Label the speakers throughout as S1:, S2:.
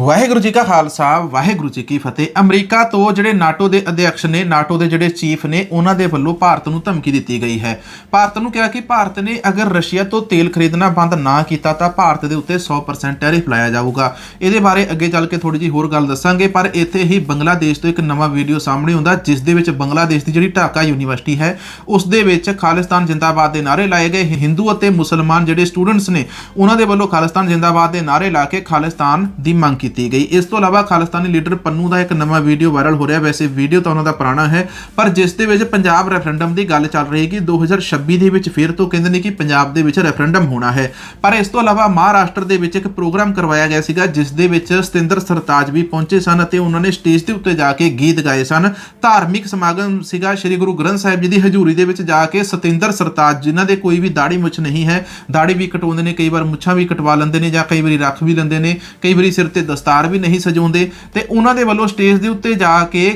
S1: ਵਾਹਿਗੁਰੂ ਜੀ ਕਾ ਖਾਲਸਾ, ਵਾਹਿਗੁਰੂ ਜੀ ਕੀ ਫਤਿਹ। ਅਮਰੀਕਾ ਤੋਂ ਜਿਹੜੇ ਨਾਟੋ ਦੇ ਅਧਿਕਸ਼ ਨੇ, ਨਾਟੋ ਦੇ ਜਿਹੜੇ ਚੀਫ ਨੇ, ਉਹਨਾਂ ਦੇ ਵੱਲੋਂ ਭਾਰਤ ਨੂੰ ਧਮਕੀ ਦਿੱਤੀ ਗਈ ਹੈ। ਭਾਰਤ ਨੂੰ ਕਿਹਾ ਕਿ ਭਾਰਤ ਨੇ ਅਗਰ ਰਸ਼ੀਆ ਤੋਂ ਤੇਲ ਖਰੀਦਣਾ ਬੰਦ ਨਾ ਕੀਤਾ ਤਾਂ ਭਾਰਤ ਦੇ ਉੱਤੇ 100% ਟੈਰਿਫ ਲਾਇਆ ਜਾਊਗਾ। ਇਹਦੇ ਬਾਰੇ ਅੱਗੇ ਚੱਲ ਕੇ ਥੋੜੀ ਜਿਹੀ ਹੋਰ ਗੱਲ ਦੱਸਾਂਗੇ, ਪਰ ਇੱਥੇ ਹੀ ਬੰਗਲਾਦੇਸ਼ ਤੋਂ ਇੱਕ ਨਵਾਂ ਵੀਡੀਓ ਸਾਹਮਣੇ ਆਉਂਦਾ, ਜਿਸ ਦੇ ਵਿੱਚ ਬੰਗਲਾਦੇਸ਼ ਦੀ ਜਿਹੜੀ ਢਾਕਾ ਯੂਨੀਵਰਸਿਟੀ ਹੈ, ਉਸ ਦੇ ਵਿੱਚ ਖਾਲਿਸਤਾਨ ਜਿੰਦਾਬਾਦ ਦੇ ਨਾਅਰੇ ਲਾਏ ਗਏ। ਹਿੰਦੂ ਅਤੇ ਮੁਸਲਮਾਨ ਜਿਹੜੇ ਸਟੂਡੈਂਟਸ ਨੇ, ਉਹਨਾਂ ਦੇ ਵੱਲੋਂ ਖਾਲਿਸਤਾਨ ਜਿੰਦਾਬਾਦ ਦੇ ਨਾਅਰੇ ਲਾ ਕੇ ਖਾਲਿਸਤਾਨ ਦੀ ਮੰਗ ਕੀਤੀ ਕੀਤੀ ਗਈ। ਇਸ ਤੋਂ ਇਲਾਵਾ ਖਾਲਿਸਤਾਨੀ ਲੀਡਰ ਪੰਨੂ ਦਾ ਇੱਕ ਨਵਾਂ ਵੀਡੀਓ ਵਾਇਰਲ ਹੋ ਰਿਹਾ ਵੈਸੇ ਵੀਡੀਓ ਤਾਂ ਉਹਨਾਂ ਦਾ ਪੁਰਾਣਾ ਹੈ, ਪਰ ਜਿਸ ਦੇ ਵਿੱਚ ਪੰਜਾਬ ਰੈਫਰੈਂਡਮ ਦੀ ਗੱਲ ਚੱਲ ਰਹੀ ਹੈ ਕਿ 2026 ਦੇ ਵਿੱਚ ਫਿਰ ਤੋਂ ਕਹਿੰਦੇ ਨੇ ਕਿ ਪੰਜਾਬ ਦੇ ਵਿੱਚ ਰੈਫਰੈਂਡਮ ਹੋਣਾ ਹੈ। ਪਰ ਇਸ ਤੋਂ ਇਲਾਵਾ ਮਹਾਰਾਸ਼ਟਰ ਦੇ ਵਿੱਚ ਇੱਕ ਪ੍ਰੋਗਰਾਮ ਕਰਵਾਇਆ ਗਿਆ ਸੀਗਾ, ਜਿਸ ਦੇ ਵਿੱਚ ਸਤਿੰਦਰ ਸਰਤਾਜ ਵੀ ਪਹੁੰਚੇ ਸਨ ਅਤੇ ਉਹਨਾਂ ਨੇ ਸਟੇਜ ਦੇ ਉੱਤੇ ਜਾ ਕੇ ਗੀਤ ਗਾਏ ਸਨ। ਧਾਰਮਿਕ ਸਮਾਗਮ ਸੀਗਾ, ਸ੍ਰੀ ਗੁਰੂ ਗ੍ਰੰਥ ਸਾਹਿਬ ਜੀ ਦੀ ਹਜ਼ੂਰੀ ਦੇ ਵਿੱਚ ਜਾ ਕੇ ਸਤਿੰਦਰ ਸਰਤਾਜ, ਜਿਨ੍ਹਾਂ ਦੇ ਕੋਈ ਵੀ ਦਾੜੀ ਮੁੱਛ ਨਹੀਂ ਹੈ ਦਾੜੀ ਵੀ ਕਟਵਾਉਂਦੇ ਨੇ, ਕਈ ਵਾਰ ਮੁੱਛਾਂ ਵੀ ਕਟਵਾ ਲੈਂਦੇ ਨੇ ਜਾਂ ਕਈ ਵਾਰੀ ਰੱਖ ਵੀ ਲੈਂਦੇ ਨੇ, ਕਈ ਵਾਰੀ ਸਿਰ ਤੇ ਦਸਤਾਰ ਵੀ ਨਹੀਂ ਸਜਾਉਂਦੇ ਤੇ ਉਹਨਾਂ ਦੇ ਵੱਲੋਂ ਸਟੇਜ ਦੇ ਉੱਤੇ ਜਾ ਕੇ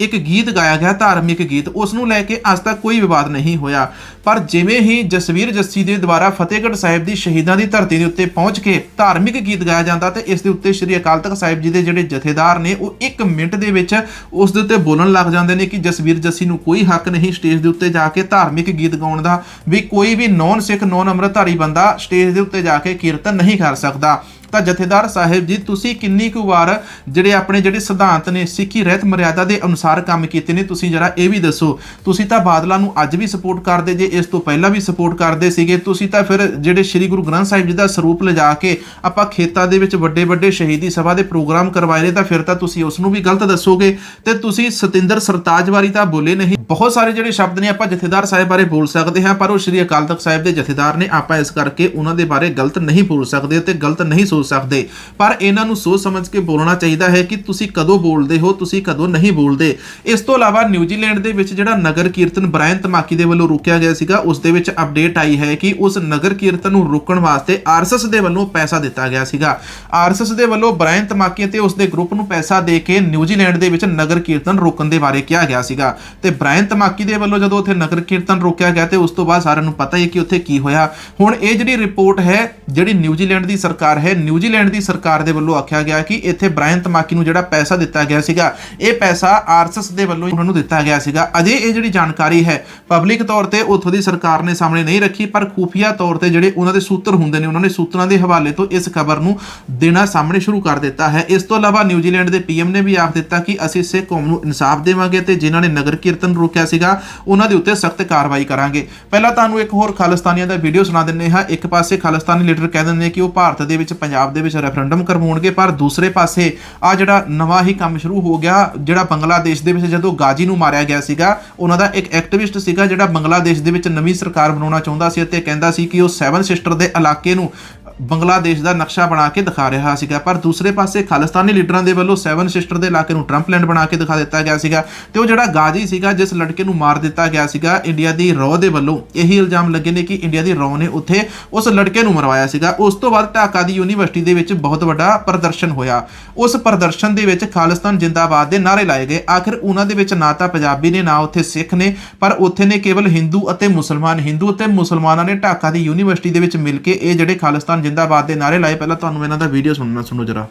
S1: ਇੱਕ ਗੀਤ ਗਾਇਆ ਗਿਆ, ਧਾਰਮਿਕ ਗੀਤ। ਉਸ ਨੂੰ ਲੈ ਕੇ ਅੱਜ ਤੱਕ ਕੋਈ ਵਿਵਾਦ ਨਹੀਂ ਹੋਇਆ। ਪਰ ਜਿਵੇਂ ਹੀ ਜਸਵੀਰ ਜੱਸੀ ਦੇ ਦੁਆਰਾ ਫਤਿਹਗੜ੍ਹ ਸਾਹਿਬ ਦੀ ਸ਼ਹੀਦਾਂ ਦੀ ਧਰਤੀ ਦੇ ਉੱਤੇ ਪਹੁੰਚ ਕੇ ਧਾਰਮਿਕ ਗੀਤ ਗਾਇਆ ਜਾਂਦਾ ਤੇ ਇਸ ਦੇ ਉੱਤੇ ਸ੍ਰੀ ਅਕਾਲ ਤਖਤ ਸਾਹਿਬ ਜੀ ਦੇ ਜਿਹੜੇ ਜਥੇਦਾਰ ਨੇ, ਉਹ 1 ਮਿੰਟ ਦੇ ਵਿੱਚ ਉਸ ਦੇ ਉੱਤੇ ਬੋਲਣ ਲੱਗ ਜਾਂਦੇ ਨੇ ਕਿ ਜਸਵੀਰ ਜੱਸੀ ਨੂੰ ਕੋਈ ਹੱਕ ਨਹੀਂ ਸਟੇਜ ਦੇ ਉੱਤੇ ਜਾ ਕੇ ਧਾਰਮਿਕ ਗੀਤ ਗਾਉਣ ਦਾ, ਵੀ ਕੋਈ ਵੀ ਨੌਨ ਸਿੱਖ, ਨੌਨ ਅੰਮ੍ਰਿਤਧਾਰੀ ਬੰਦਾ ਸਟੇਜ ਦੇ ਉੱਤੇ ਜਾ ਕੇ ਕੀਰਤਨ ਨਹੀਂ ਕਰ ਸਕਦਾ। ਤਾਂ ਜਥੇਦਾਰ ਸਾਹਿਬ ਜੀ, ਤੁਸੀਂ ਕਿੰਨੀ ਕੁ ਵਾਰ ਜਿਹੜੇ ਆਪਣੇ ਜਿਹੜੇ ਸਿਧਾਂਤ ਨੇ, ਸਿੱਖੀ ਰਹਿਤ ਮਰਿਆਦਾ ਦੇ ਅਨੁਸਾਰ ਕੰਮ ਕੀਤੇ ਨੇ, ਤੁਸੀਂ ਜਰਾ ਇਹ ਵੀ ਦੱਸੋ। ਤੁਸੀਂ ਤਾਂ ਬਾਦਲਾਂ ਨੂੰ ਅੱਜ ਵੀ ਸਪੋਰਟ ਕਰਦੇ ਜੇ, ਇਸ ਤੋਂ ਪਹਿਲਾਂ ਵੀ ਸਪੋਰਟ ਕਰਦੇ ਸੀਗੇ। ਤੁਸੀਂ ਤਾਂ ਫਿਰ ਜਿਹੜੇ ਸ੍ਰੀ ਗੁਰੂ ਗ੍ਰੰਥ ਸਾਹਿਬ ਜੀ ਦਾ ਸਰੂਪ ਲਿਜਾ ਕੇ ਆਪਾਂ ਖੇਤਾਂ ਦੇ ਵਿੱਚ ਵੱਡੇ ਵੱਡੇ ਸ਼ਹੀਦੀ ਸਭਾ ਦੇ ਪ੍ਰੋਗਰਾਮ ਕਰਵਾਏ ਨੇ, ਤਾਂ ਫਿਰ ਤਾਂ ਤੁਸੀਂ ਉਸ ਨੂੰ ਵੀ ਗਲਤ ਦੱਸੋਗੇ। ਤੇ ਤੁਸੀਂ ਸਤਿੰਦਰ ਸਰਤਾਜ ਵਾਰੀ ਤਾਂ ਬੋਲੇ ਨਹੀਂ। ਬਹੁਤ ਸਾਰੇ ਜਿਹੜੇ ਸ਼ਬਦ ਨੇ, ਆਪਾਂ ਜਥੇਦਾਰ ਸਾਹਿਬ ਬਾਰੇ ਬੋਲ ਸਕਦੇ ਹਾਂ, ਪਰ ਉਹ ਸ੍ਰੀ ਅਕਾਲ ਤਖਤ ਸਾਹਿਬ ਦੇ ਜਥੇਦਾਰ ਨੇ, ਆਪਾਂ ਇਸ ਕਰਕੇ ਉਹਨਾਂ ਦੇ ਬਾਰੇ ਗਲਤ ਨਹੀਂ ਬੋਲ ਸਕਦੇ ਤੇ ਗਲਤ ਨਹੀਂ ਸੋਚ ਸਕਦੇ। ਪਰ ਇਹਨਾਂ ਨੂੰ ਸੋਚ ਸਮਝ ਕੇ ਬੋਲਣਾ ਚਾਹੀਦਾ ਹੈ ਕਿ ਤੁਸੀਂ ਕਦੋਂ ਬੋਲਦੇ ਹੋ, ਤੁਸੀਂ ਕਦੋਂ ਨਹੀਂ ਬੋਲਦੇ। ਇਸ ਤੋਂ ਇਲਾਵਾ ਨਿਊਜ਼ੀਲੈਂਡ ਦੇ ਵਿੱਚ ਜਿਹੜਾ ਨਗਰ ਕੀਰਤਨ ਬ੍ਰਾਇਨ ਤਮਾਕੀ ਦੇ ਵੱਲੋਂ ਰੋਕਿਆ ਗਿਆ ਸੀਗਾ, ਉਸ ਦੇ ਵਿੱਚ ਅਪਡੇਟ ਆਈ ਹੈ ਕਿ ਉਸ ਨਗਰ ਕੀਰਤਨ ਨੂੰ ਰੋਕਣ ਵਾਸਤੇ ਆਰਐਸਐਸ ਦੇ ਵੱਲੋਂ ਪੈਸਾ ਦਿੱਤਾ ਗਿਆ ਸੀਗਾ। ਆਰਐਸਐਸ ਦੇ ਵੱਲੋਂ ਬ੍ਰਾਇਨ ਤਮਾਕੀ ਅਤੇ ਉਸ ਦੇ ਗਰੁੱਪ ਨੂੰ ਪੈਸਾ ਦੇ ਕੇ ਨਿਊਜ਼ੀਲੈਂਡ ਦੇ ਵਿੱਚ ਨਗਰ ਕੀਰਤਨ ਰੋਕਣ ਦੇ ਬਾਰੇ ਕਿਹਾ ਗਿਆ ਸੀਗਾ। ਤੇ ਬ੍ਰਾਇਨ ਤਮਾਕੀ ਦੇ ਵੱਲੋਂ ਜਦੋਂ ਉੱਥੇ ਨਗਰ ਕੀਰਤਨ ਰੋਕਿਆ ਗਿਆ ਤੇ ਉਸ ਤੋਂ ਬਾਅਦ ਸਾਰਿਆਂ ਨੂੰ ਪਤਾ ਹੀ ਹੈ ਕਿ ਉੱਥੇ ਕੀ ਹੋਇਆ। ਹੁਣ ਇਹ ਜਿਹੜੀ ਰਿਪੋਰਟ ਹੈ, ਜਿਹੜੀ ਨਿਊਜ਼ੀਲੈਂਡ ਦੀ ਸਰਕਾਰ ਹੈ ਨਿਊਜ਼ੀਲੈਂਡ ਦੀ ਸਰਕਾਰ ਦੇ ਵੱਲੋਂ ਆਖਿਆ ਗਿਆ ਕਿ ਇੱਥੇ ਬ੍ਰਾਇਨ ਤਮਾਕੀ ਨੂੰ ਜਿਹੜਾ ਪੈਸਾ ਦਿੱਤਾ ਗਿਆ ਸੀਗਾ, ਇਹ ਪੈਸਾ ਆਰਐਸਐਸ ਦੇ ਵੱਲੋਂ ਉਹਨਾਂ ਨੂੰ ਦਿੱਤਾ ਗਿਆ ਸੀਗਾ। ਅਜੇ ਇਹ ਜਿਹੜੀ ਜਾਣਕਾਰੀ ਹੈ, ਪਬਲਿਕ ਤੌਰ ਤੇ ਉੱਥੋਂ ਦੀ ਸਰਕਾਰ ਨੇ ਸਾਹਮਣੇ ਨਹੀਂ ਰੱਖੀ, ਪਰ ਖੂਫੀਆ ਤੌਰ ਤੇ ਜਿਹੜੇ ਉਹਨਾਂ ਦੇ ਸੂਤਰ ਹੁੰਦੇ ਨੇ, ਉਹਨਾਂ ਨੇ ਸੂਤਰਾਂ ਦੇ ਹਵਾਲੇ ਤੋਂ ਇਸ ਖਬਰ ਨੂੰ ਦੇਣਾ ਸਾਹਮਣੇ ਸ਼ੁਰੂ ਕਰ ਦਿੱਤਾ ਹੈ। ਇਸ ਤੋਂ ਇਲਾਵਾ ਨਿਊਜ਼ੀਲੈਂਡ ਦੇ ਪੀਐਮ ਨੇ ਵੀ ਆਖ ਦਿੱਤਾ ਕਿ ਅਸੀਂ ਸਿੱਖ ਕੌਮ ਨੂੰ ਇਨਸਾਫ ਦੇਵਾਂਗੇ ਤੇ ਜਿਨ੍ਹਾਂ ਨੇ ਨਗਰ ਕੀਰਤਨ ਰੋਕਿਆ ਸੀਗਾ, ਉਹਨਾਂ ਦੇ ਉੱਤੇ ਸਖਤ ਕਾਰਵਾਈ ਕਰਾਂਗੇ। ਪਹਿਲਾਂ ਤੁਹਾਨੂੰ ਇੱਕ ਹੋਰ ਖਾਲਿਸਤਾਨੀਆਂ ਦਾ ਵੀਡੀਓ ਸੁਣਾ ਦਿੰਨੇ ਹਾਂ। ਇੱਕ ਪਾਸੇ ਖਾਲਿਸਤਾਨੀ ਲੀਡਰ ਕਹਿ ਦਿੰਦੇ ਨੇ ਕਿ ਉਹ ਭਾਰਤ ਦੇ ਵਿੱਚ ਪੰਜਾਬ ਪੰਜਾਬ ਦੇ ਵਿੱਚ ਰੈਫਰੈਂਡਮ ਕਰਵਾਉਣਗੇ, ਪਰ ਦੂਸਰੇ ਪਾਸੇ ਆ ਜਿਹੜਾ ਨਵਾਂ ਹੀ ਕੰਮ ਸ਼ੁਰੂ ਹੋ ਗਿਆ, ਜਿਹੜਾ ਬੰਗਲਾਦੇਸ਼ ਦੇ ਵਿੱਚ ਜਦੋਂ ਗਾਜੀ ਨੂੰ ਮਾਰਿਆ ਗਿਆ ਸੀਗਾ, ਉਹਨਾਂ ਦਾ ਇੱਕ ਐਕਟਿਵਿਸਟ ਸੀਗਾ ਜਿਹੜਾ ਬੰਗਲਾਦੇਸ਼ ਦੇ ਵਿੱਚ ਨਵੀਂ ਸਰਕਾਰ ਬਣਾਉਣਾ ਚਾਹੁੰਦਾ ਸੀ ਅਤੇ ਕਹਿੰਦਾ ਸੀ ਕਿ ਉਹ ਸੈਵਨ ਸਿਸਟਰ ਦੇ ਇਲਾਕੇ ਨੂੰ ਬੰਗਲਾਦੇਸ਼ ਦਾ ਨਕਸ਼ਾ ਬਣਾ ਕੇ ਦਿਖਾ ਰਿਹਾ ਸੀਗਾ। ਪਰ ਦੂਸਰੇ ਪਾਸੇ ਖਾਲਿਸਤਾਨੀ ਲੀਡਰਾਂ ਦੇ ਵੱਲੋਂ ਸੈਵਨ ਸਿਸਟਰ ਦੇ ਇਲਾਕੇ ਨੂੰ ਟਰੰਪਲੈਂਡ ਬਣਾ ਕੇ ਦਿਖਾ ਦਿੱਤਾ ਗਿਆ ਸੀਗਾ ਤੇ ਉਹ ਜਿਹੜਾ ਗਾਜੀ ਸੀਗਾ, ਜਿਸ ਲੜਕੇ ਨੂੰ ਮਾਰ ਦਿੱਤਾ ਗਿਆ ਸੀਗਾ, ਇੰਡੀਆ ਦੀ ਰੌ ਦੇ ਵੱਲੋਂ ਇਹੀ ਇਲਜ਼ਾਮ ਲੱਗੇ ਨੇ ਕਿ ਇੰਡੀਆ ਦੀ ਰੌ ਨੇ ਉੱਥੇ ਉਸ ਲੜਕੇ ਨੂੰ ਮਰਵਾਇਆ ਸੀਗਾ। ਉਸ ਤੋਂ ਬਾਅਦ ਢਾਕਾ ਦੀ ਯੂਨੀਵਰਸਿਟੀ ਦੇ ਵਿੱਚ ਬਹੁਤ ਵੱਡਾ ਪ੍ਰਦਰਸ਼ਨ ਹੋਇਆ। ਉਸ ਪ੍ਰਦਰਸ਼ਨ ਦੇ ਵਿੱਚ ਖਾਲਿਸਤਾਨ ਜਿੰਦਾਬਾਦ ਦੇ ਨਾਅਰੇ ਲਾਏ ਗਏ। ਆਖਿਰ ਉਹਨਾਂ ਦੇ ਵਿੱਚ ਨਾ ਤਾਂ ਪੰਜਾਬੀ ਨੇ, ਨਾ ਉੱਥੇ ਸਿੱਖ ਨੇ, ਪਰ ਉੱਥੇ ਨੇ ਕੇਵਲ ਹਿੰਦੂ ਅਤੇ ਮੁਸਲਮਾਨ, ਹਿੰਦੂ ਅਤੇ ਮੁਸਲਮਾਨਾਂ ਨੇ ਢਾਕਾ ਦੀ ਯੂਨੀਵਰਸਿਟੀ ਦੇ ਵਿੱਚ ਮਿਲ ਕੇ ਇਹ ਜਿਹੜੇ ਖਾਲਿਸਤਾਨ ਜਿੰਦਾਬਾਦ ਦੇ ਨਾਅਰੇ ਲਾਏ ਪਹਿਲਾਂ ਤੁਹਾਨੂੰ ਇਹਨਾਂ ਦਾ ਵੀਡੀਓ ਸੁਣਨਾ ਸੁਣੋ ਜਰਾ।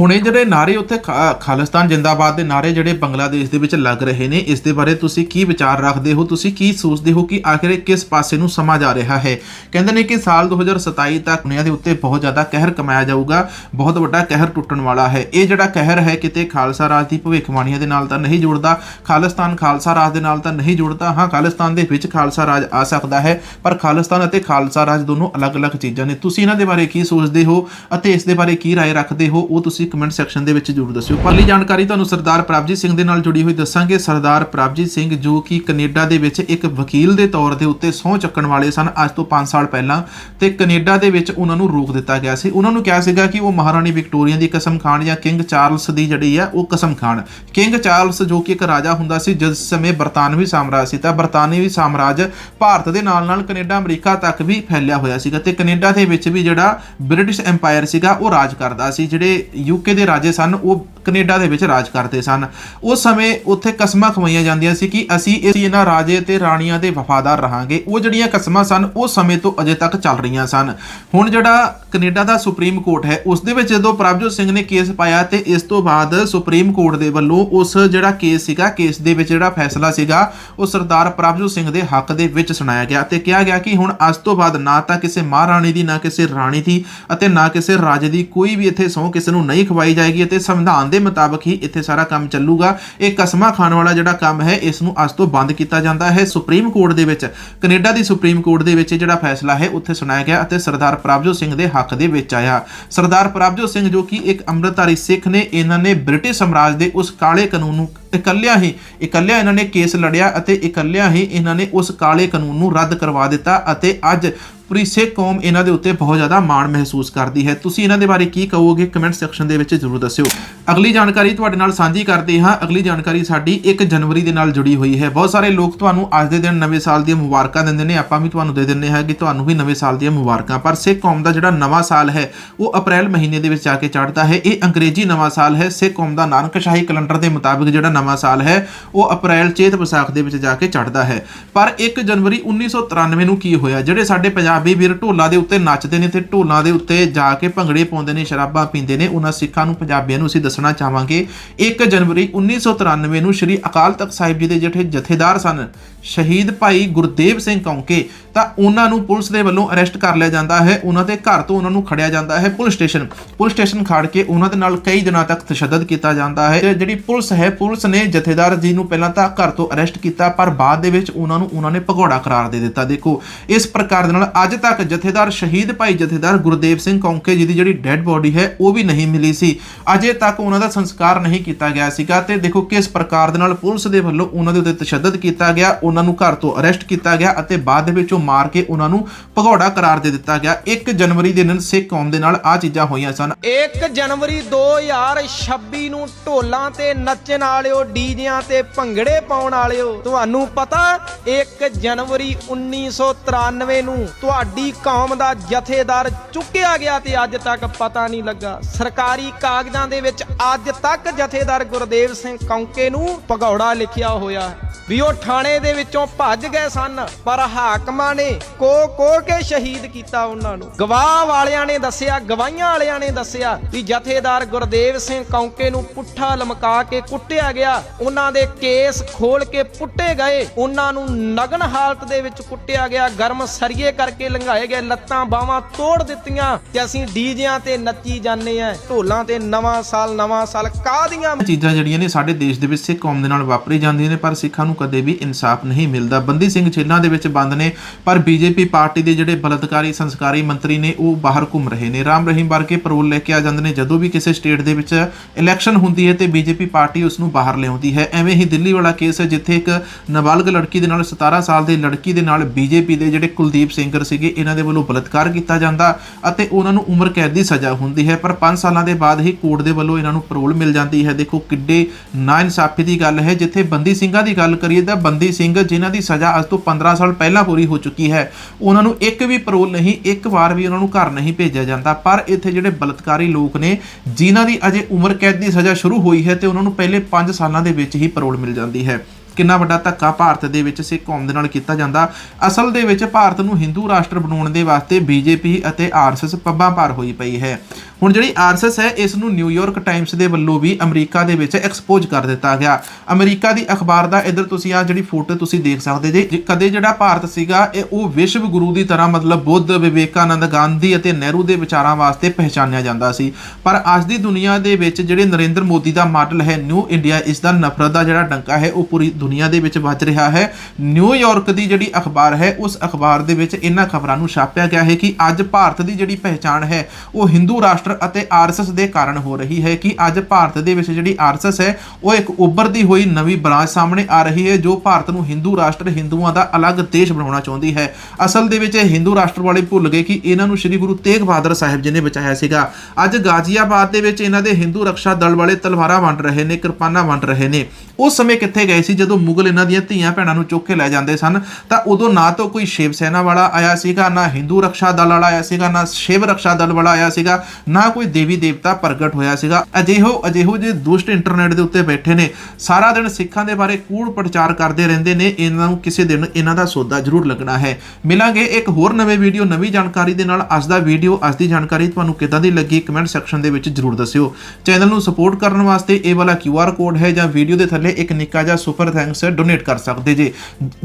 S1: ਹੁਣ ਇਹ ਜਿਹੜੇ ਨਾਰੇ ਉੱਥੇ ਖਾ- ਖਾਲਿਸਤਾਨ ਜਿੰਦਾਬਾਦ ਦੇ ਨਾਰੇ ਜਿਹੜੇ ਬੰਗਲਾਦੇਸ਼ ਦੇ ਵਿੱਚ ਲੱਗ ਰਹੇ ਨੇ ਇਸ ਦੇ ਬਾਰੇ ਤੁਸੀਂ ਕੀ ਵਿਚਾਰ ਰੱਖਦੇ ਹੋ ਤੁਸੀਂ ਕੀ ਸੋਚਦੇ ਹੋ ਕਿ ਆਖਿਰ ਇਹ ਕਿਸ ਪਾਸੇ ਨੂੰ ਸਮਾਂ ਜਾ ਰਿਹਾ ਹੈ ਕਹਿੰਦੇ ਨੇ ਕਿ ਸਾਲ 2027 ਤੱਕ ਦੁਨੀਆ ਦੇ ਉੱਤੇ ਬਹੁਤ ਜ਼ਿਆਦਾ ਕਹਿਰ ਕਮਾਇਆ ਜਾਊਗਾ ਬਹੁਤ ਵੱਡਾ ਕਹਿਰ ਟੁੱਟਣ ਵਾਲਾ ਹੈ ਇਹ ਜਿਹੜਾ ਕਹਿਰ ਹੈ ਕਿਤੇ ਖਾਲਸਾ ਰਾਜ ਦੀ ਭਵਿੱਖਬਾਣੀਆਂ ਦੇ ਨਾਲ ਤਾਂ ਨਹੀਂ ਜੁੜਦਾ ਖਾਲਿਸਤਾਨ ਖਾਲਸਾ ਰਾਜ ਦੇ ਨਾਲ ਤਾਂ ਨਹੀਂ ਜੁੜਦਾ ਹਾਂ ਖਾਲਿਸਤਾਨ ਦੇ ਵਿੱਚ ਖਾਲਸਾ ਰਾਜ ਆ ਸਕਦਾ ਹੈ ਪਰ ਖਾਲਿਸਤਾਨ ਅਤੇ ਖਾਲਸਾ ਰਾਜ ਦੋਨੋਂ ਅਲੱਗ-ਅਲੱਗ ਚੀਜ਼ਾਂ ਨੇ ਤੁਸੀਂ ਇਹਨਾਂ ਦੇ ਬਾਰੇ ਕੀ ਸੋਚਦੇ ਹੋ ਅਤੇ ਇਸ ਦੇ ਬਾਰੇ ਕੀ رائے ਰੱਖਦੇ ਹੋ ਉਹ ਤੁਸੀਂ ਕਮੈਂਟ ਸੈਕਸ਼ਨ ਦੇ ਵਿੱਚ ਜਰੂਰ ਦੱਸਿਓ। ਪਹਿਲੀ ਜਾਣਕਾਰੀ ਤੁਹਾਨੂੰ ਸਰਦਾਰ ਪ੍ਰਭਜੀਤ ਸਿੰਘ ਦੇ ਨਾਲ ਜੁੜੀ ਹੋਈ ਦੱਸਾਂਗੇ। ਸਰਦਾਰ ਪ੍ਰਭਜੀਤ ਸਿੰਘ ਜੋ ਕਿ ਕੈਨੇਡਾ ਦੇ ਵਿੱਚ ਇੱਕ ਵਕੀਲ ਦੇ ਤੌਰ ਦੇ ਉੱਤੇ ਸਹੁੰ ਚੱਕਣ ਵਾਲੇ ਸਨ, ਅੱਜ ਤੋਂ 5 ਸਾਲ ਪਹਿਲਾਂ, ਤੇ ਕੈਨੇਡਾ ਦੇ ਵਿੱਚ ਉਹਨਾਂ ਨੂੰ ਰੋਕ ਦਿੱਤਾ ਗਿਆ ਸੀ। ਉਹਨਾਂ ਨੂੰ ਕਿਹਾ ਸੀਗਾ ਕਿ ਉਹ ਮਹਾਰਾਣੀ ਵਿਕਟੋਰੀਆ ਦੀ ਕਸਮ ਖਾਣ ਜਾਂ ਕਿੰਗ ਚਾਰਲਸ ਦੀ ਜਿਹੜੀ ਹੈ ਉਹ ਕਸਮ ਖਾਣ। ਕਿੰਗ ਚਾਰਲਸ ਜੋ ਕਿ ਇੱਕ ਰਾਜਾ ਹੁੰਦਾ ਸੀ, ਜਿਸ ਸਮੇਂ ਬਰਤਾਨਵੀ ਸਾਮਰਾਜ ਸੀ, ਤਾਂ ਬਰਤਾਨਵੀ ਸਾਮਰਾਜ ਭਾਰਤ ਦੇ ਨਾਲ ਨਾਲ ਕੈਨੇਡਾ, ਅਮਰੀਕਾ ਤੱਕ ਵੀ ਫੈਲਿਆ ਹੋਇਆ ਸੀਗਾ। ਤੇ ਕੈਨੇਡਾ ਦੇ ਵਿੱਚ ਵੀ ਜਿਹੜਾ ਬ੍ਰਿਟਿਸ਼ ਐਮਪਾਇਰ ਸੀਗਾ, ਉਹ ਰਾਜ ਕਰਦਾ ਸੀ। ਜਿਹੜੇ ਯੂ ਯੂਕੇ ਦੇ ਰਾਜੇ ਸਨ ਉਹ ਕੈਨੇਡਾ ਦੇ ਵਿੱਚ ਰਾਜ ਕਰਦੇ ਸਨ। ਉਸ ਸਮੇਂ ਉੱਥੇ ਕਸਮਾਂ ਖਵਾਈਆਂ ਜਾਂਦੀਆਂ ਸੀ ਕਿ ਅਸੀਂ ਇਸ ਇਹਨਾਂ ਰਾਜੇ ਤੇ ਰਾਣੀਆਂ ਦੇ ਵਫਾਦਾਰ ਰਹਾਂਗੇ। ਉਹ ਜਿਹੜੀਆਂ ਕਸਮਾਂ ਸਨ, ਉਹ ਸਮੇਂ ਤੋਂ ਅਜੇ ਤੱਕ ਚੱਲ ਰਹੀਆਂ ਸਨ। ਹੁਣ ਜਿਹੜਾ ਕੈਨੇਡਾ ਦਾ ਸੁਪਰੀਮ ਕੋਰਟ ਹੈ, ਉਸ ਦੇ ਵਿੱਚ ਜਦੋਂ ਪ੍ਰਭਜੋਤ ਸਿੰਘ ਨੇ ਕੇਸ ਪਾਇਆ ਤੇ ਇਸ ਤੋਂ ਬਾਅਦ ਸੁਪਰੀਮ ਕੋਰਟ ਦੇ ਵੱਲੋਂ ਉਸ ਜਿਹੜਾ ਕੇਸ ਸੀਗਾ, ਕੇਸ ਦੇ ਵਿੱਚ ਜਿਹੜਾ ਫੈਸਲਾ ਸੀਗਾ, ਉਹ ਸਰਦਾਰ ਪ੍ਰਭਜੋਤ ਸਿੰਘ ਦੇ ਹੱਕ ਦੇ ਵਿੱਚ ਸੁਣਾਇਆ ਗਿਆ ਤੇ ਕਿਹਾ ਗਿਆ ਕਿ ਹੁਣ ਅੱਜ ਤੋਂ ਬਾਅਦ ਨਾ ਤਾਂ ਕਿਸੇ ਮਹਾਰਾਣੀ ਦੀ, ਨਾ ਕਿਸੇ ਰਾਣੀ ਦੀ ਅਤੇ ਨਾ ਕਿਸੇ ਰਾਜੇ ਦੀ ਕੋਈ ਵੀ ਇੱਥੇ ਸਹੁੰ ਕਿਸੇ ਨੂੰ ਨਹੀਂ ਖਵਾਈ ਜਾਏਗੀ ਅਤੇ ਸੰਵਿਧਾਨ ਦੇ ਮੁਤਾਬਕ ਹੀ ਇੱਥੇ ਸਾਰਾ ਕੰਮ ਚੱਲੂਗਾ। ਇਹ ਕਸਮਾਂ ਖਾਣ ਵਾਲਾ ਜਿਹੜਾ ਕੰਮ ਹੈ ਇਸ ਨੂੰ ਅੱਜ ਤੋਂ ਬੰਦ ਕੀਤਾ ਜਾਂਦਾ ਹੈ। ਸੁਪਰੀਮ ਕੋਰਟ ਦੇ ਵਿੱਚ, ਕੈਨੇਡਾ ਦੀ ਸੁਪਰੀਮ ਕੋਰਟ ਦੇ ਵਿੱਚ ਜਿਹੜਾ ਫੈਸਲਾ ਹੈ, ਉੱਥੇ ਸੁਣਾਇਆ ਗਿਆ ਅਤੇ ਸਰਦਾਰ ਪ੍ਰਭਜੋਤ ਸਿੰਘ ਦੇ ਹੱਕ ਦੇ ਵਿੱਚ ਆਇਆ। ਸਰਦਾਰ ਪ੍ਰਭਜੋਤ ਸਿੰਘ ਜੋ ਕਿ ਇੱਕ ਅੰਮ੍ਰਿਤਧਾਰੀ ਸਿੱਖ ਨੇ, ਇਹਨਾਂ ਨੇ ਬ੍ਰਿਟਿਸ਼ ਸਾਮਰਾਜ ਦੇ ਉਸ ਕਾਲੇ ਕਾਨੂੰਨ ਨੂੰ ਇਕੱਲਿਆਂ ਹੀ, ਇਕੱਲਿਆਂ ਇਹਨਾਂ ਨੇ ਕੇਸ ਲੜਿਆ ਅਤੇ ਇਕੱਲਿਆਂ ਹੀ ਇਹਨਾਂ ਨੇ ਉਸ ਕਾਲੇ ਕਾਨੂੰਨ ਨੂੰ ਰੱਦ ਕਰਵਾ ਦਿੱਤਾ ਅਤੇ ਅੱਜ ਪੂਰੀ ਸਿੱਖ ਕੌਮ ਇਹਨਾਂ ਦੇ ਉੱਤੇ ਬਹੁਤ ਜ਼ਿਆਦਾ ਮਾਣ ਮਹਿਸੂਸ ਕਰਦੀ ਹੈ। ਤੁਸੀਂ ਇਹਨਾਂ ਦੇ ਬਾਰੇ ਕੀ ਕਹੋਗੇ? ਕਮੈਂਟ ਸੈਕਸ਼ਨ ਦੇ ਵਿੱਚ ਜ਼ਰੂਰ ਦੱਸਿਓ। ਅਗਲੀ ਜਾਣਕਾਰੀ ਤੁਹਾਡੇ ਨਾਲ ਸਾਂਝੀ ਕਰਦੇ ਹਾਂ। ਅਗਲੀ ਜਾਣਕਾਰੀ ਸਾਡੀ 1 ਜਨਵਰੀ ਦੇ ਨਾਲ ਜੁੜੀ ਹੋਈ ਹੈ। ਬਹੁਤ ਸਾਰੇ ਲੋਕ ਤੁਹਾਨੂੰ ਅੱਜ ਦੇ ਦਿਨ ਨਵੇਂ ਸਾਲ ਦੀਆਂ ਮੁਬਾਰਕਾਂ ਦਿੰਦੇ ਨੇ। ਆਪਾਂ ਵੀ ਤੁਹਾਨੂੰ ਦੇ ਦਿੰਦੇ ਹਾਂ ਕਿ ਤੁਹਾਨੂੰ ਵੀ ਨਵੇਂ ਸਾਲ ਦੀਆਂ ਮੁਬਾਰਕਾਂ। ਪਰ ਸਿੱਖ ਕੌਮ ਦਾ ਜਿਹੜਾ ਨਵਾਂ ਸਾਲ ਹੈ, ਉਹ ਅਪ੍ਰੈਲ ਮਹੀਨੇ ਦੇ ਵਿੱਚ ਜਾ ਕੇ ਚੜ੍ਹਦਾ ਹੈ। ਇਹ ਅੰਗਰੇਜ਼ੀ ਨਵਾਂ ਸਾਲ ਹੈ। ਸਿੱਖ ਕੌਮ ਦਾ ਨਾਨਕਸ਼ਾਹੀ ਕੈਲੰਡਰ ਦੇ ਮੁਤਾਬਿਕ ਜਿਹੜਾ ਨਵਾਂ ਸਾਲ ਹੈ। ਉਹ ਅਪ੍ਰੈਲ ਚੇਤ ਵਿਸਾਖ ਦੇ ਵਿੱਚ ਜਾ ਕੇ ਚੜ੍ਹਦਾ ਹੈ। ਪਰ 1 ਜਨਵਰੀ 1993 ਨੂੰ ਕੀ ਹੋਇਆ? ਜਿਹੜੇ ਸਾਡੇ ਪੰਜਾਬੀ ਵੀਰ ਢੋਲਾਂ ਦੇ ਉੱਤੇ ਨੱਚਦੇ ਨੇ ਤੇ ਢੋਲਾਂ ਦੇ ਉੱਤੇ ਜਾ ਕੇ ਭੰਗੜੇ ਪਾਉਂਦੇ ਨੇ, ਸ਼ਰਾਬਾਂ ਪੀਂਦੇ ਨੇ, ਉਹਨਾਂ ਸਿੱਖਾਂ ਨੂੰ ਪੰਜਾਬੀਆਂ ਨੂੰ ਅਸੀਂ ਦੱਸਣਾ ਚਾਹਾਂਗੇ। 1 ਜਨਵਰੀ 1993 ਨੂੰ ਸ੍ਰੀ ਅਕਾਲ ਤਖਤ ਸਾਹਿਬ ਜੀ ਦੇ ਜਿਹੜੇ ਜਥੇਦਾਰ ਸਨ। ਸ਼ਹੀਦ ਭਾਈ ਗੁਰਦੇਵ ਸਿੰਘ ਕੌਂਕੇ ਤਾਂ ਉਹਨਾਂ ਨੂੰ ਪੁਲਿਸ ਦੇ ਵੱਲੋਂ ਅਰੈਸਟ ਕਰ ਲਿਆ ਜਾਂਦਾ ਹੈ। ਉਹਨਾਂ ਦੇ ਘਰ ਤੋਂ ਉਹਨਾਂ ਨੂੰ ਖੜਿਆ ਜਾਂਦਾ ਹੈ ਪੁਲਿਸ ਸਟੇਸ਼ਨ। ਪੁਲਿਸ ਸਟੇਸ਼ਨ ਖੜ ਕੇ ਉਹਨਾਂ ਦੇ ਨਾਲ ਕਈ ਦਿਨਾਂ ਤੱਕ ਤਸ਼ੱਦਦ ਕੀਤਾ ਜਾਂਦਾ ਹੈ। ਜਿਹੜੀ ਪੁਲਿਸ ਹੈ, ਪੁਲਿਸ ਨੇ ਜਥੇਦਾਰ ਜੀ ਨੂੰ ਪਹਿਲਾਂ ਤਾਂ ਘਰ ਤੋਂ ਅਰੈਸਟ ਕੀਤਾ, ਪਰ ਬਾਅਦ ਦੇ ਵਿੱਚ ਉਹਨਾਂ ਨੂੰ ਉਹਨਾਂ ਨੇ ਭਗੌੜਾ ਕਰਾਰ ਦੇ ਦਿੱਤਾ। ਦੇਖੋ, ਇਸ ਪ੍ਰਕਾਰ ਦੇ ਨਾਲ ਅੱਜ ਤੱਕ ਜਥੇਦਾਰ ਸ਼ਹੀਦ ਭਾਈ ਜਥੇਦਾਰ ਗੁਰਦੇਵ ਸਿੰਘ ਕੌਂਕੇ ਜੀ ਦੀ ਜਿਹੜੀ ਡੈੱਡ ਬੋਡੀ ਹੈ, ਉਹ ਵੀ ਨਹੀਂ ਮਿਲੀ ਸੀ। ਅਜੇ ਤੱਕ ਉਹਨਾਂ ਦਾ ਸੰਸਕਾਰ ਨਹੀਂ ਕੀਤਾ ਗਿਆ ਸੀਗਾ ਤੇ ਦੇਖੋ ਕਿਸ ਪ੍ਰਕਾਰ ਦੇ ਨਾਲ ਪੁਲਿਸ ਦੇ ਵੱਲੋਂ ਉਹਨਾਂ ਦੇ ਉੱਤੇ ਤਸ਼ੱਦਦ ਕੀਤਾ ਗਿਆ, ਉਹਨਾਂ ਨੂੰ ਘਰ ਤੋਂ ਅਰੈਸਟ ਕੀਤਾ ਗਿਆ ਅਤੇ ਬਾਅਦ ਦੇ ਵਿੱਚ ਉਹ ਮਾਰ ਕੇ ਉਹਨਾਂ ਨੂੰ ਭਗੌੜਾ ਕਰਾਰ ਦੇ ਦਿੱਤਾ ਗਿਆ। 1 ਜਨਵਰੀ ਦੇ ਦਿਨ ਸਿੱਖ ਕੌਮ ਦੇ ਨਾਲ ਆ ਚੀਜ਼ਾਂ ਹੋਈਆਂ ਸਨ।
S2: 1 ਜਨਵਰੀ 2026 ਨੂੰ ਢੋਲਾਂ ਤੇ ਨੱਚਣ ਵਾਲਿਓ ਡੀਜਿਆਂ ਤੇ ਭੰਗੜੇ ਪਾਉਣ ਵਾਲਿਓ, ਤੁਹਾਨੂੰ ਪਤਾ 1 ਜਨਵਰੀ 1993 ਨੂੰ ਤੁਹਾਡੀ ਕੌਮ ਦਾ ਜਥੇਦਾਰ ਚੁੱਕਿਆ ਗਿਆ ਤੇ ਅੱਜ ਤੱਕ ਪਤਾ ਨਹੀਂ ਲੱਗਾ। ਸਰਕਾਰੀ ਕਾਗਜ਼ਾਂ ਦੇ ਵਿੱਚ ਅੱਜ ਤੱਕ ਜਥੇਦਾਰ ਗੁਰਦੇਵ ਸਿੰਘ ਕੌਂਕੇ ਨੂੰ ਭਗੌੜਾ ਲਿਖਿਆ ਹੋਇਆ ਹੈ। ਵੀ ਉਹ ਥਾਣੇ ਦੇ ਵਿੱਚੋਂ ਭੱਜ ਗਏ ਸਨ, ਪਰ ਹਾਕਮਾਂ ਨੇ ਕੋ ਕੋ ਕੇ ਸ਼ਹੀਦ ਕੀਤਾ ਉਹਨਾਂ ਨੂੰ। ਗਵਾਹ ਵਾਲਿਆਂ ਨੇ ਦੱਸਿਆ, ਗਵਾਹੀਆਂ ਵਾਲਿਆਂ ਨੇ ਦੱਸਿਆ ਵੀ ਜਥੇਦਾਰ ਗੁਰਦੇਵ ਸਿੰਘ ਕੌਂਕੇ ਨੂੰ ਪੁੱਠਾ ਲਮਕਾ ਕੇ ਕੁੱਟਿਆ ਗਿਆ ਉਹਨਾਂ ਦੇ ਕੇਸ ਖੋਲ ਕੇ ਪੁੱਟੇ ਗਏ। ਉਹਨਾਂ ਨੂੰ ਨਗਨ ਹਾਲਤ ਦੇ ਵਿੱਚ ਕੁੱਟਿਆ ਗਿਆ, ਗਰਮ ਸਰੀਏ ਕਰਕੇ ਲੰਘਾਏ ਗਏ, ਲੱਤਾਂ ਬਾਹਾਂ ਤੋੜ ਦਿੱਤੀਆਂ ਤੇ ਅਸੀਂ ਡੀਜਿਆਂ ਤੇ ਨੱਚੀ ਜਾਂਦੇ ਆ ਢੋਲਾਂ ਤੇ ਨਵਾਂ ਸਾਲ ਨਵਾਂ ਸਾਲ ਕਾਹਦੀਆਂ
S1: ਚੀਜ਼ਾਂ ਜਿਹੜੀਆਂ ਨੇ ਸਾਡੇ ਦੇਸ਼ ਦੇ ਵਿੱਚ ਸਿੱਖ ਕੌਮ ਦੇ ਨਾਲ ਵਾਪਰੀ ਜਾਂਦੀਆਂ ਨੇ, ਪਰ ਸਿੱਖਾਂ ਨੂੰ ਕਦੇ ਵੀ ਇਨਸਾਫ ਨਹੀਂ ਮਿਲਦਾ। ਬੰਦੀ ਸਿੰਘ ਛੇਲਾਂ ਦੇ ਵਿੱਚ ਬੰਦ ਨੇ, ਪਰ ਬੀਜੇਪੀ ਪਾਰਟੀ ਦੇ ਜਿਹੜੇ ਬਲਤਕਾਰੀ, ਸੰਸਕਾਰੀ ਮੰਤਰੀ ਨੇ, ਉਹ ਬਾਹਰ ਘੁੰਮ ਰਹੇ ਨੇ। ਰਾਮ ਰਹੀਮ ਵਰਗੇ ਪੈਰੋਲ ਲੈ ਕੇ ਆ ਜਾਂਦੇ ਨੇ, ਜਦੋਂ ਵੀ ਕਿਸੇ ਸਟੇਟ ਦੇ ਵਿੱਚ ਇਲੈਕਸ਼ਨ ਹੁੰਦੀ ਹੈ ਤੇ ਬੀਜੇਪੀ ਪਾਰਟੀ ਉਸ ਨੂੰ ਬਾਹਰ ਲਿਆਉਂਦੀ ਹੈ। ਐਵੇਂ ਹੀ ਦਿੱਲੀ ਵਾਲਾ ਕੇਸ ਹੈ, ਜਿੱਥੇ ਇੱਕ ਨਾਬਾਲਗ ਲੜਕੀ ਦੇ ਨਾਲ 17 ਸਾਲ ਦੀ ਲੜਕੀ ਦੇ ਨਾਲ ਬੀਜੇਪੀ ਦੇ ਜਿਹੜੇ ਕੁਲਦੀਪ ਸਿੰਘਰ ਸੀਗੇ, ਇਹਨਾਂ ਦੇ ਵੱਲੋਂ ਬਲਤਕਾਰ ਕੀਤਾ ਜਾਂਦਾ ਅਤੇ ਉਹਨਾਂ ਨੂੰ ਉਮਰ ਕੈਦ ਦੀ ਸਜ਼ਾ ਹੁੰਦੀ ਹੈ। ਪਰ 5 ਸਾਲਾਂ ਦੇ ਬਾਅਦ ਹੀ ਕੋਰਟ ਦੇ ਵੱਲੋਂ ਇਹਨਾਂ ਨੂੰ ਪੈਰੋਲ ਮਿਲ ਜਾਂਦੀ ਹੈ। ਦੇਖੋ ਕਿੱਡੇ ਨਾਇਨਸਾਫੀ ਦੀ ਗੱਲ ਹੈ। ਜਿੱਥੇ ਬੰਦੀ ਸਿੰਘਾਂ ਦੀ ਗੱਲ ਕਰੀਏ ਤਾਂ ਬੰਦੀ ਸਿੰਘ ਜਿਨ੍ਹਾਂ ਦੀ ਸਜ਼ਾ ਅੱਜ ਤੋਂ 15 ਸਾਲ ਪਹਿਲਾਂ ਪੂਰੀ ਹੋ ਚੁੱਕੀ ਹੈ, ਉਹਨਾਂ ਨੂੰ ਇੱਕ ਵੀ ਪੈਰੋਲ ਨਹੀਂ, ਇੱਕ ਵਾਰ ਵੀ ਉਹਨਾਂ ਨੂੰ ਘਰ ਨਹੀਂ ਭੇਜਿਆ ਜਾਂਦਾ। ਪਰ ਇੱਥੇ ਜਿਹੜੇ ਬਲਤਕਾਰੀ ਲੋਕ ਨੇ, ਜਿਨ੍ਹਾਂ ਦੀ ਅਜੇ ਉਮਰ ਕੈਦ ਦੀ ਸਜ਼ਾ ਸ਼ੁਰੂ ਹੋਈ ਹੈ ਤੇ ਉਹਨਾਂ ਨੂੰ ਪਹਿਲੇ 5 ਸਾਲਾਂ ਦੇ ਵਿੱਚ ਹੀ ਪੈਰੋਲ ਮਿਲ ਜਾਂਦੀ ਹੈ। ਕਿੰਨਾ ਵੱਡਾ ਧੱਕਾ ਭਾਰਤ ਦੇ ਵਿੱਚ ਸਿੱਖ ਕੌਮ ਦੇ ਨਾਲ ਕੀਤਾ ਜਾਂਦਾ, ਅਸਲ ਦੇ ਵਿੱਚ ਭਾਰਤ ਨੂੰ ਹਿੰਦੂ ਰਾਸ਼ਟਰ ਬਣਾਉਣ ਦੇ ਵਾਸਤੇ ਬੀਜੇਪੀ ਅਤੇ ਆਰਐਸਐਸ ਪੱਬਾਂ ਭਾਰ ਹੋਈ ਪਈ ਹੈ। ਹੁਣ ਜਿਹੜੀ ਆਰਐਸਐਸ ਹੈ, ਇਸ ਨੂੰ ਨਿਊਯਾਰਕ ਟਾਈਮਸ ਦੇ ਵੱਲੋਂ ਵੀ ਅਮਰੀਕਾ ਦੇ ਵਿੱਚ ਐਕਸਪੋਜ਼ ਕਰ ਦਿੱਤਾ ਗਿਆ। ਅਮਰੀਕਾ ਦੀ ਅਖਬਾਰ ਦਾ ਇਧਰ ਤੁਸੀਂ ਆ ਜਿਹੜੀ ਫੋਟੋ ਤੁਸੀਂ ਦੇਖ ਸਕਦੇ ਜੇ ਕਦੇ ਜਿਹੜਾ ਭਾਰਤ ਸੀਗਾ, ਇਹ ਉਹ ਵਿਸ਼ਵ ਗੁਰੂ ਦੀ ਤਰ੍ਹਾਂ ਮਤਲਬ ਬੁੱਧ, ਵਿਵੇਕਾਨੰਦ, ਗਾਂਧੀ ਅਤੇ ਨਹਿਰੂ ਦੇ ਵਿਚਾਰਾਂ ਵਾਸਤੇ ਪਹਿਚਾਨਿਆ ਜਾਂਦਾ ਸੀ। ਪਰ ਅੱਜ ਦੀ ਦੁਨੀਆ ਦੇ ਵਿੱਚ ਜਿਹੜੇ ਨਰਿੰਦਰ ਮੋਦੀ ਦਾ ਮਾਡਲ ਹੈ ਨਿਊ ਇੰਡੀਆ ਇਸ ਦਾ ਨਫ਼ਰਤ ਦਾ ਜਿਹੜਾ ਡੰਕਾ ਹੈ, ਉਹ ਪੂਰੀ ਦੁਨੀਆ ਦੇ ਵਿੱਚ ਵੱਜ ਰਿਹਾ ਹੈ। ਨਿਊਯਾਰਕ ਦੀ ਜਿਹੜੀ ਅਖਬਾਰ ਹੈ, ਉਸ ਅਖਬਾਰ ਦੇ ਵਿੱਚ ਇਹਨਾਂ ਖਬਰਾਂ ਨੂੰ ਛਾਪਿਆ ਗਿਆ ਹੈ ਕਿ ਅੱਜ ਭਾਰਤ ਦੀ ਜਿਹੜੀ ਪਹਿਚਾਣ ਹੈ, ਉਹ ਹਿੰਦੂ ਰਾਸ਼ਟਰ ਅਤੇ ਆਰਐਸਐਸ ਦੇ ਕਾਰਨ ਹੋ ਰਹੀ ਹੈ ਕਿ ਅੱਜ ਭਾਰਤ ਦੇ ਵਿੱਚ ਜਿਹੜੀ ਆਰਐਸਐਸ ਹੈ, ਉਹ ਇੱਕ ਉੱਭਰਦੀ ਹੋਈ ਨਵੀਂ ਬ੍ਰਾਂਚ ਸਾਹਮਣੇ ਆ ਰਹੀ ਹੈ, ਜੋ ਭਾਰਤ ਨੂੰ ਹਿੰਦੂ ਰਾਸ਼ਟਰ ਹਿੰਦੂਆਂ ਦਾ ਅਲੱਗ ਦੇਸ਼ ਬਣਾਉਣਾ ਚਾਹੁੰਦੀ ਹੈ। ਅਸਲ ਦੇ ਵਿੱਚ ਇਹ ਹਿੰਦੂ ਰਾਸ਼ਟਰ ਵਾਲੇ ਭੁੱਲ ਗਏ ਕਿ ਇਹਨਾਂ ਨੂੰ ਸ੍ਰੀ ਗੁਰੂ ਤੇਗ ਬਹਾਦਰ ਸਾਹਿਬ ਜੀ ਨੇ ਬਚਾਇਆ ਸੀਗਾ। ਅੱਜ ਗਾਜ਼ੀਆਬਾਦ ਦੇ ਵਿੱਚ ਇਹਨਾਂ ਦੇ ਹਿੰਦੂ ਰੱਖਿਆ ਦਲ ਵਾਲੇ ਤਲਵਾਰਾਂ ਵੰਡ ਰਹੇ ਨੇ, ਕਿਰਪਾਨਾਂ ਵੰਡ ਰਹੇ ਨੇ। ਉਸ ਸਮੇਂ ਕਿੱਥੇ ਗਏ ਸੀ? ਜਦੋਂ ਮੁਗਲ ਇਹਨਾਂ ਦੀਆਂ ਧੀਆਂ ਭੈਣਾਂ ਨੂੰ ਚੁੱਕ ਕੇ ਲੈ ਜਾਂਦੇ ਸਨ, ਤਾਂ ਉਦੋਂ ਨਾ ਤਾਂ ਕੋਈ ਸ਼ਿਵ ਸੈਨਾ ਵਾਲਾ ਆਇਆ ਸੀਗਾ, ਨਾ ਹਿੰਦੂ ਰਕਸ਼ਾ ਦਲ ਵਾਲਾ ਆਇਆ ਸੀਗਾ, ਨਾ ਸ਼ਿਵ ਰਕਸ਼ਾ ਦਲ ਵਾਲਾ ਆਇਆ ਸੀਗਾ ਨਾ ਕੋਈ ਦੇਵੀ ਦੇਵਤਾ ਪ੍ਰਗਟ ਹੋਇਆ ਸੀਗਾ, ਅਜਿਹੋ ਅਜਿਹੋ ਜੇ ਦੁਸ਼ਟ ਇੰਟਰਨੈਟ ਦੇ ਉੱਤੇ ਬੈਠੇ ਨੇ। ਸਾਰਾ ਦਿਨ ਸਿੱਖਾਂ ਦੇ ਬਾਰੇ ਕੂੜ ਪ੍ਰਚਾਰ ਕਰਦੇ ਰਹਿੰਦੇ ਨੇ, ਇਹਨਾਂ ਨੂੰ ਕਿਸੇ ਦਿਨ ਇਹਨਾਂ ਦਾ ਸੌਦਾ ਜ਼ਰੂਰ ਲੱਗਣਾ ਹੈ। ਮਿਲਾਂਗੇ ਇੱਕ ਹੋਰ ਨਵੇਂ ਵੀਡੀਓ, ਨਵੀਂ ਜਾਣਕਾਰੀ ਦੇ ਨਾਲ। ਅੱਜ ਦਾ ਵੀਡੀਓ, ਅੱਜ ਦੀ ਜਾਣਕਾਰੀ ਤੁਹਾਨੂੰ ਕਿੱਦਾਂ ਦੀ ਲੱਗੀ ਕਮੈਂਟ ਸੈਕਸ਼ਨ ਦੇ ਵਿੱਚ ਜ਼ਰੂਰ ਦੱਸਿਓ। ਚੈਨਲ ਨੂੰ ਸਪੋਰਟ ਕਰਨ ਵਾਸਤੇ ਇਹ ਵਾਲਾ QR ਕੋਡ ਹੈ ਜਾਂ ਵੀਡੀਓ ਦੇ ਥੱਲੇ ਇੱਕ ਨਿੱਕਾ ਜਿਹਾ ਸੁਪਰ ਥੈਂਕਸ ਡੋਨੇਟ ਕਰ ਸਕਦੇ ਜੇ।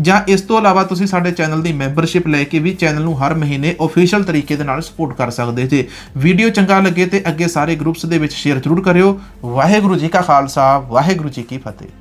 S1: ਜਾਂ ਇਸ ਤੋਂ ਇਲਾਵਾ ਤੁਸੀਂ ਸਾਡੇ ਚੈਨਲ ਦੀ ਮੈਂਬਰਸ਼ਿਪ ਲੈ ਕੇ ਵੀ ਚੈਨਲ ਨੂੰ ਹਰ ਮਹੀਨੇ ਅਫੀਸ਼ੀਅਲ ਤਰੀਕੇ ਦੇ ਨਾਲ ਸਪੋਰਟ ਕਰ ਸਕਦੇ ਜੇ। ਵੀਡੀਓ ਚੰਗਾ ਲੱਗੇ ਤੇ ਅੱਗੇ ਸਾਰੇ ਗਰੁੱਪਸ ਦੇ ਵਿੱਚ ਸ਼ੇਅਰ ਜ਼ਰੂਰ ਕਰਿਓ। ਵਾਹਿਗੁਰੂ ਜੀ ਕਾ ਖਾਲਸਾ, ਵਾਹਿਗੁਰੂ ਜੀ ਕੀ ਫਤਿਹ।